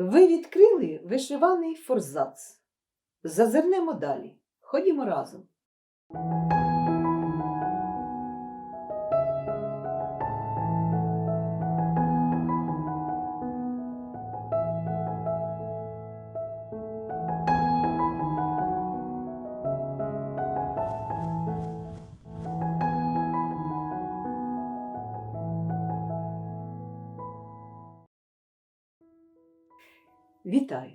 Ви відкрили вишиваний форзац. Зазирнемо далі. Ходімо разом. Вітаю!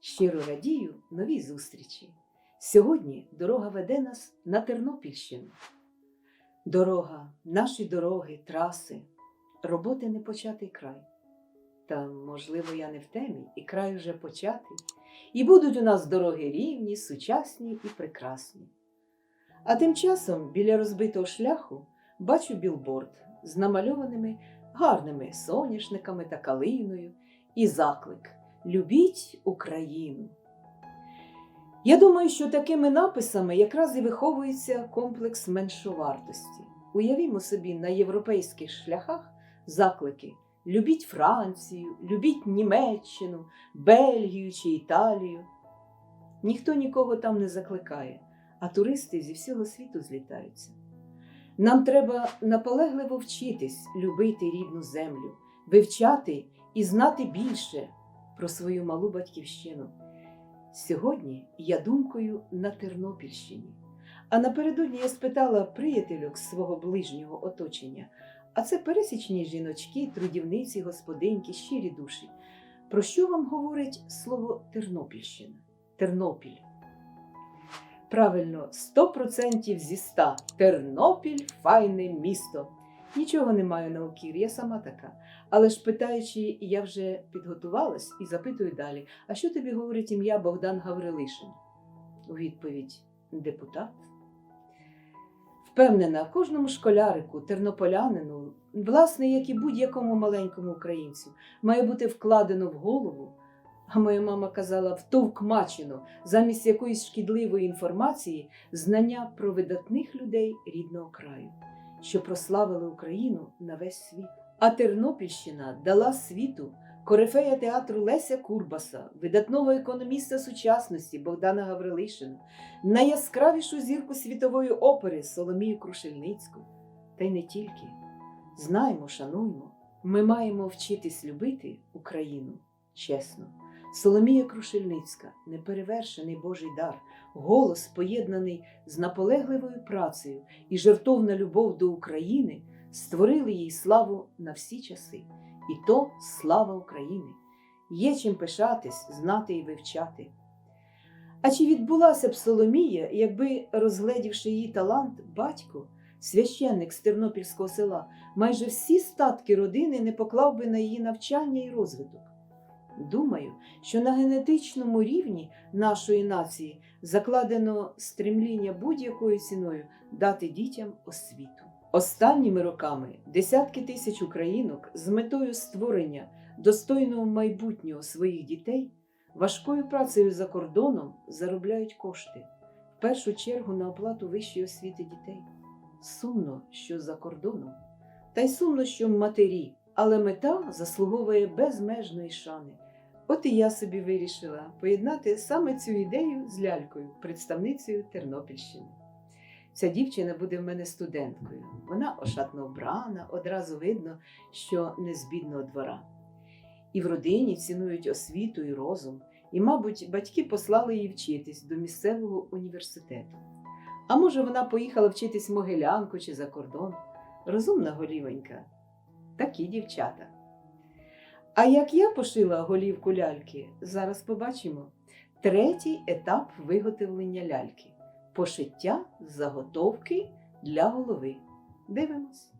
Щиро радію новій зустрічі. Сьогодні дорога веде нас на Тернопільщину. Дорога, наші дороги, траси, роботи не початий край. Та, можливо, я не в темі, і край вже початий, і будуть у нас дороги рівні, сучасні і прекрасні. А тим часом біля розбитого шляху бачу білборд з намальованими гарними соняшниками та калиною і заклик Любіть Україну. Я думаю, що такими написами якраз і виховується комплекс меншовартості. Уявімо собі на європейських шляхах заклики Любіть Францію, любіть Німеччину, Бельгію чи Італію. Ніхто нікого там не закликає, а туристи зі всього світу злітаються. Нам треба наполегливо вчитись любити рідну землю, вивчати і знати більше про свою малу батьківщину. Сьогодні я думкою на Тернопільщині. А напередодні я спитала приятелюк свого ближнього оточення, а це пересічні жіночки, трудівниці, господинки, щирі душі. Про що вам говорить слово Тернопільщина? Тернопіль. Правильно, 100% зі 100. Тернопіль файне місто. Нічого не маю на укір, я сама така. Але ж питаючи, я вже підготувалась і запитую далі: а що тобі говорить ім'я Богдан Гаврилишин? У відповідь депутат. Впевнена, кожному школярику, тернополянину, власне, як і будь-якому маленькому українцю, має бути вкладено в голову. А моя мама казала втовкмачено замість якоїсь шкідливої інформації знання про видатних людей рідного краю, що прославили Україну на весь світ. А Тернопільщина дала світу корифея театру Леся Курбаса, видатного економіста сучасності Богдана Гаврилишина, найяскравішу зірку світової опери Соломію Крушельницьку. Та й не тільки. Знаємо, шануймо, ми маємо вчитись любити Україну чесно. Соломія Крушельницька, неперевершений Божий дар, голос, поєднаний з наполегливою працею і жертовна любов до України створили їй славу на всі часи. І то слава України. Є чим пишатись, знати і вивчати. А чи відбулася б Соломія, якби, розгледівши її талант, батько, священник з Тернопільського села, майже всі статки родини не поклав би на її навчання і розвиток? Думаю, що на генетичному рівні нашої нації закладено стремління будь-якою ціною дати дітям освіту. Останніми роками десятки тисяч українок з метою створення достойного майбутнього своїх дітей важкою працею за кордоном заробляють кошти, в першу чергу на оплату вищої освіти дітей. Сумно, що за кордоном, та й сумно, що матері, але мета заслуговує безмежної шани. От і я собі вирішила поєднати саме цю ідею з лялькою, представницею Тернопільщини. Ця дівчина буде в мене студенткою. Вона ошатно вбрана, одразу видно, що не з бідного двора. І в родині цінують освіту і розум, і, мабуть, батьки послали її вчитись до місцевого університету. А може, вона поїхала вчитись в Могилянку чи за кордон. Розумна голівенька. Такі дівчата. А як я пошила голівку ляльки, зараз побачимо третій етап виготовлення ляльки пошиття заготовки для голови. Дивимось.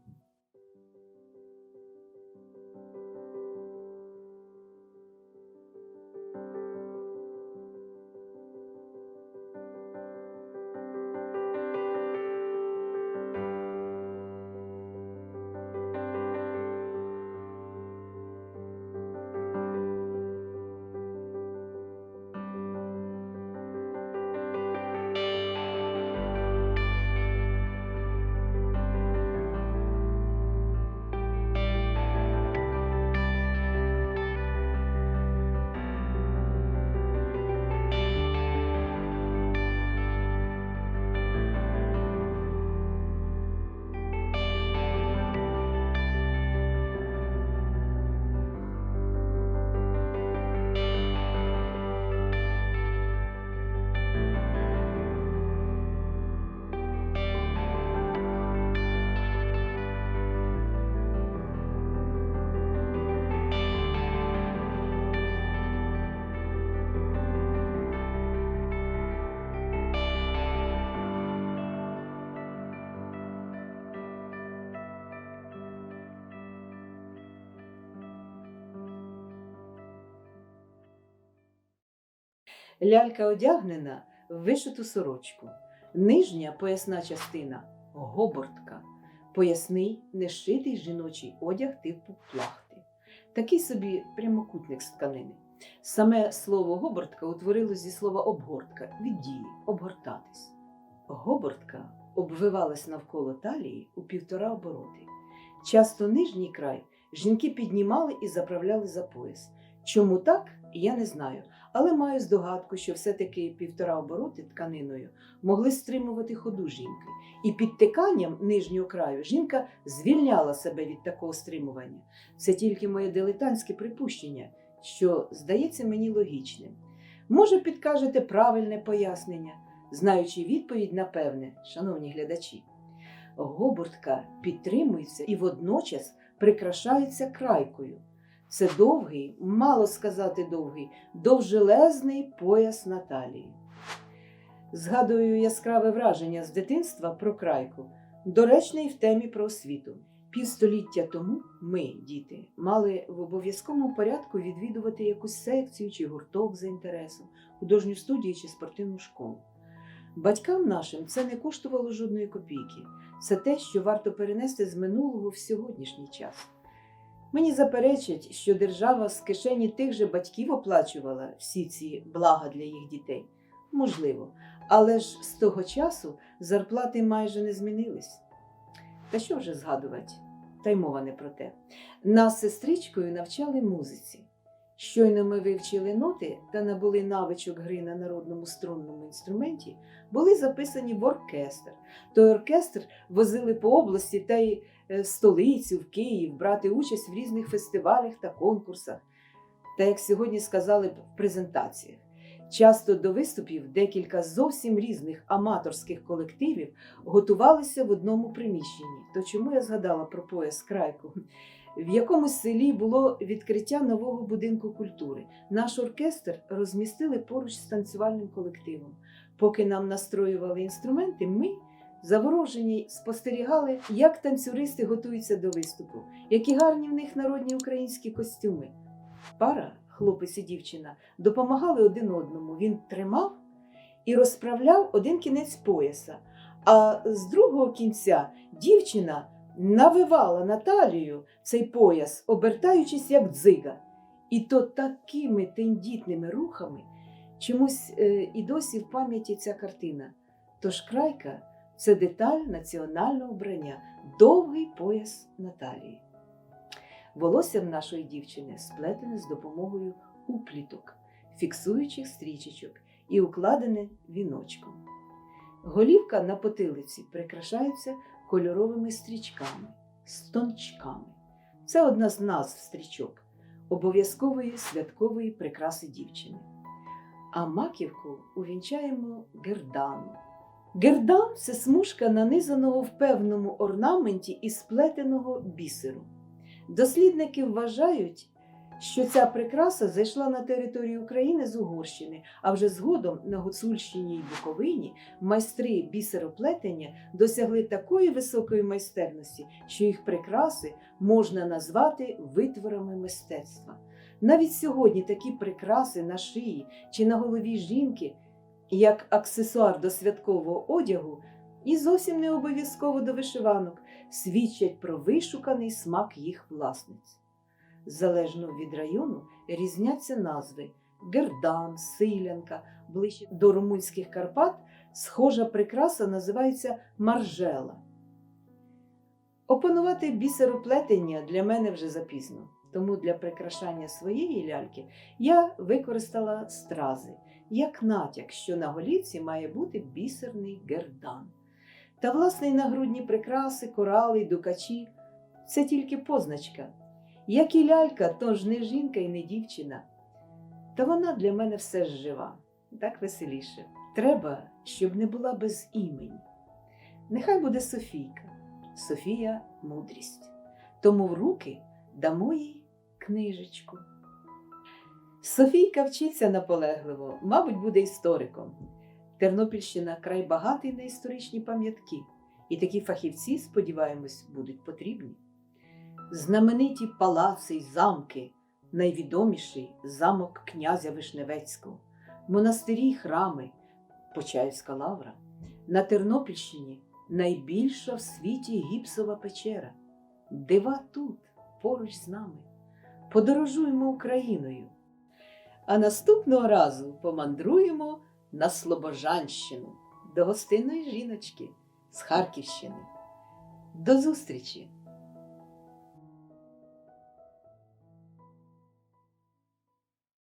Лялька одягнена в вишиту сорочку. Нижня поясна частина гобортка. Поясний нешитий жіночий одяг типу плахти. Такий собі прямокутник з тканини. Саме слово гобортка утворилось зі слова обгортка від дії обгортатись. Гобортка обвивалась навколо талії у півтора обороти. Часто нижній край жінки піднімали і заправляли за пояс. Чому так, я не знаю, але маю здогадку, що все-таки півтора обороти тканиною могли стримувати ходу жінки, і підтиканням нижнього краю жінка звільняла себе від такого стримування. Це тільки моє дилетантське припущення, що здається мені логічним. Може, підкажете правильне пояснення, знаючи відповідь, напевне, шановні глядачі. Гобортка підтримується і водночас прикрашається крайкою. Це довгий, мало сказати довгий, довжелезний пояс Наталії. Згадую яскраве враження з дитинства про крайку, доречне й в темі про освіту. Півстоліття тому ми, діти, мали в обов'язковому порядку відвідувати якусь секцію чи гурток за інтересом, художню студію чи спортивну школу. Батькам нашим це не коштувало жодної копійки. Це те, що варто перенести з минулого в сьогоднішній час. Мені заперечать, що держава з кишені тих же батьків оплачувала всі ці блага для їх дітей. Можливо, але ж з того часу зарплати майже не змінились. Та що вже згадувати? Та й мова не про те. Нас сестричкою навчали музиці. Щойно ми вивчили ноти та набули навичок гри на народному струнному інструменті, були записані в оркестр. Той оркестр возили по області та й е, в столицю, в Київ, брати участь в різних фестивалях та конкурсах, та, як сьогодні сказали в презентаціях. Часто до виступів декілька зовсім різних аматорських колективів готувалися в одному приміщенні. То чому я згадала про пояс крайку? В якомусь селі було відкриття нового будинку культури. Наш оркестр розмістили поруч з танцювальним колективом. Поки нам настроювали інструменти, ми, заворожені, спостерігали, як танцюристи готуються до виступу, які гарні в них народні українські костюми. Пара, хлопець і дівчина, допомагали один одному. Він тримав і розправляв один кінець пояса, а з другого кінця дівчина навивала на талію цей пояс, обертаючись як дзига. І то такими тендітними рухами чомусь е, і досі в пам'яті ця картина. Тож крайка це деталь національного вбрання, довгий пояс Наталії. Волосся в нашої дівчини сплетене з допомогою упліток, фіксуючих стрічечок і укладене віночком. Голівка на потилиці прикрашається кольоровими стрічками, стончками. Це одна з назв стрічок, обов'язкової святкової прикраси дівчини. А маківку увінчаємо гердану. Гердан це смужка нанизаного в певному орнаменті і сплетеного бісеру. Дослідники вважають, що ця прикраса зайшла на територію України з Угорщини, а вже згодом на Гуцульщині і Буковині майстри бісероплетення досягли такої високої майстерності, що їх прикраси можна назвати витворами мистецтва. Навіть сьогодні такі прикраси на шиї чи на голові жінки, як аксесуар до святкового одягу, і зовсім не обов'язково до вишиванок, свідчать про вишуканий смак їх власниць. Залежно від району різняться назви гердан, силянка, ближче до румунських Карпат схожа прикраса називається маржела. Опанувати бісероплетення для мене вже запізно, тому для прикрашання своєї ляльки я використала стрази як натяк, що на голівці має бути бісерний гердан. Та власне й нагрудні прикраси, корали дукачі це тільки позначка. Як і лялька, то ж не жінка і не дівчина. Та вона для мене все ж жива, так веселіше. Треба, щоб не була без імені. Нехай буде Софійка, Софія мудрість. Тому в руки дамо їй книжечку. Софійка вчиться наполегливо, мабуть, буде істориком. Тернопільщина край багатий на історичні пам'ятки, і такі фахівці, сподіваємось, будуть потрібні. Знамениті палаци й замки, найвідоміший замок князя Вишневецького, монастирі й храми, Почаївська лавра. На Тернопільщині найбільша в світі гіпсова печера. Дива тут, поруч з нами. Подорожуємо Україною. А наступного разу помандруємо на Слобожанщину до гостинної жіночки з Харківщини. До зустрічі!